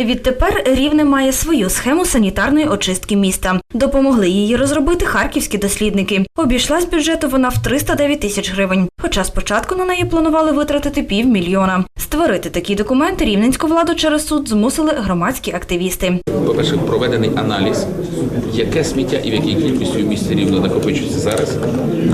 Відтепер Рівне має свою схему санітарної очистки міста. Допомогли її розробити харківські дослідники. Обійшлась бюджету вона в 309 тисяч гривень. Хоча спочатку на неї планували витратити півмільйона. Створити такі документи рівненську владу через суд змусили громадські активісти. По-перше, проведений аналіз, яке сміття і в якій кількості в місті рівно накопичується зараз,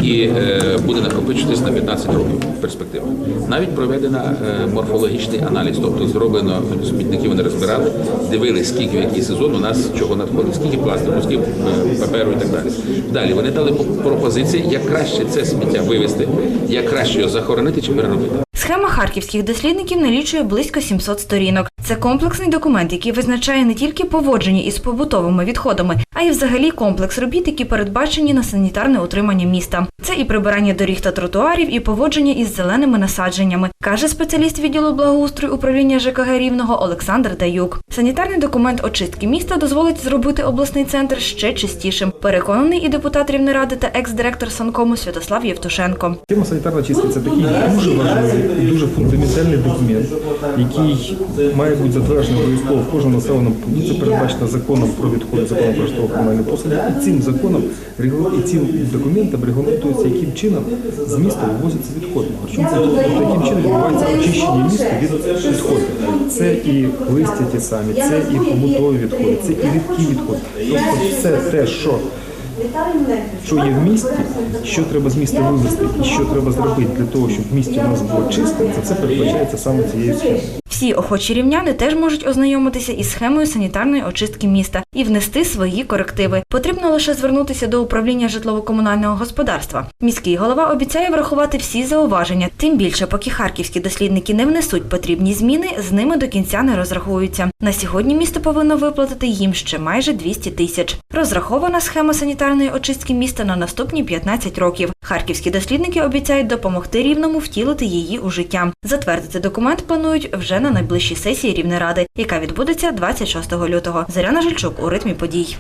і е, буде накопичуватись на 15 років перспектива. Навіть проведена е, морфологічний аналіз, тобто зроблено смітники вони розбирали, дивились, скільки в який сезон у нас чого надходить, скільки пластику, скільки е, паперу і так далі. Далі вони дали пропозиції, як краще це сміття вивезти, як краще його захоронити чи переробити. Схема харківських дослідників налічує близько 700 сторінок. Це комплексний документ, який визначає не тільки поводження із побутовими відходами, а й взагалі комплекс робіт, які передбачені на санітарне утримання міста. Це і прибирання доріг та тротуарів, і поводження із зеленими насадженнями, каже спеціаліст відділу благоустрою управління ЖКГ Рівного Олександр Даюк. Санітарний документ очистки міста дозволить зробити обласний центр ще чистішим. Переконаний і депутат Рівнеради та екс-директор Санкому Святослав Євтушенко. Тема санітарна чистка це такий дуже важливий дуже фундаментальний документ, який має бути затверджений обов'язково в кожному населеному пункті. Це передбачено законом про відходи, законом про житлово комунальні послуги. І цим законом і цим документом регламентується, яким чином з міста вивозяться відходи. Причому це яким чином відбувається очищення міста від відходів. Це і листя ті самі, це і побутові відходи, це і рідкі відходи. Тобто все те, що що є в місті, що треба з міста вивезти і що треба зробити для того, щоб в місті у нас було чисто, це все передбачається саме цією схемою. Всі охочі рівняни теж можуть ознайомитися із схемою санітарної очистки міста і внести свої корективи. Потрібно лише звернутися до управління житлово-комунального господарства. Міський голова обіцяє врахувати всі зауваження. Тим більше, поки харківські дослідники не внесуть потрібні зміни, з ними до кінця не розрахуються. На сьогодні місто повинно виплатити їм ще майже 200 тисяч. Розрахована схема санітарної очистки міста на наступні 15 років. Харківські дослідники обіцяють допомогти рівному втілити її у життя. Затвердити документ планують вже на найближчій сесії Рівнеради, яка відбудеться 26 лютого. Зоряна Жильчук у ритмі подій.